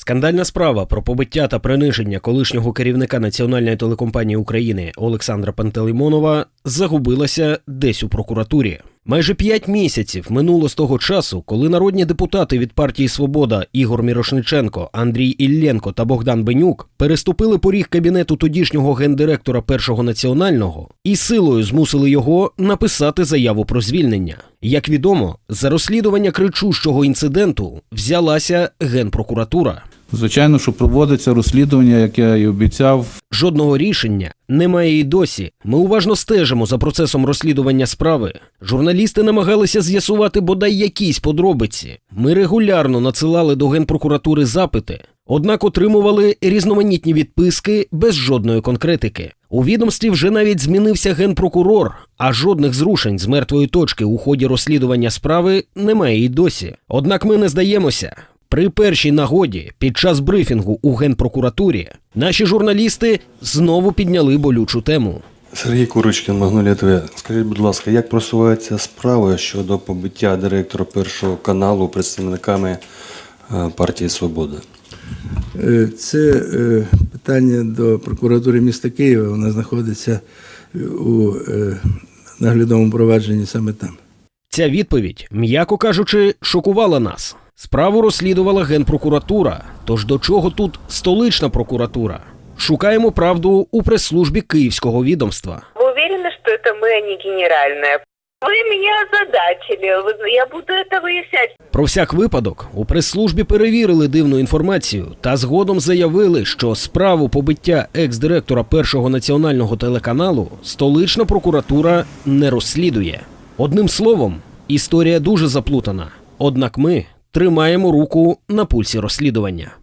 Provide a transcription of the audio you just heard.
Скандальна справа про побиття та приниження колишнього керівника Національної телекомпанії України Олександра Пантелеймонова загубилася десь у прокуратурі. Майже п'ять місяців минуло з того часу, коли народні депутати від партії Свобода Ігор Мірошниченко, Андрій Ілленко та Богдан Бенюк переступили поріг кабінету тодішнього гендиректора першого національного і силою змусили його написати заяву про звільнення. Як відомо, за розслідування кричущого інциденту взялася генпрокуратура. Звичайно, що проводиться розслідування, як я і обіцяв. Жодного рішення немає і досі. Ми уважно стежимо за процесом розслідування справи. Журналісти намагалися з'ясувати бодай якісь подробиці. Ми регулярно надсилали до генпрокуратури запити, однак отримували різноманітні відписки без жодної конкретики. У відомстві вже навіть змінився генпрокурор, а жодних зрушень з мертвої точки у ході розслідування справи немає і досі. Однак ми не здаємося. При першій нагоді під час брифінгу у генпрокуратурі наші журналісти знову підняли болючу тему. Сергій Курочкін, Магнолія ТВ. Скажіть, будь ласка, як просувається справа щодо побиття директора першого каналу представниками е, партії Свобода? Е, Це е, питання до прокуратури міста Києва. Вона знаходиться у наглядовому провадженні саме там. Ця відповідь, м'яко кажучи, шокувала нас. Справу розслідувала генпрокуратура. Тож до чого тут столична прокуратура? Шукаємо правду у прес-службі київського відомства. Вы уверены, что это мы, а не генеральная? Вы меня озадачили. Вы- Я буду это выяснять. Про всяк випадок у прес-службі перевірили дивну інформацію та згодом заявили, що справу побиття екс-директора першого національного телеканалу столична прокуратура не розслідує. Одним словом, історія дуже заплутана. Однак ми тримаємо руку на пульсі розслідування.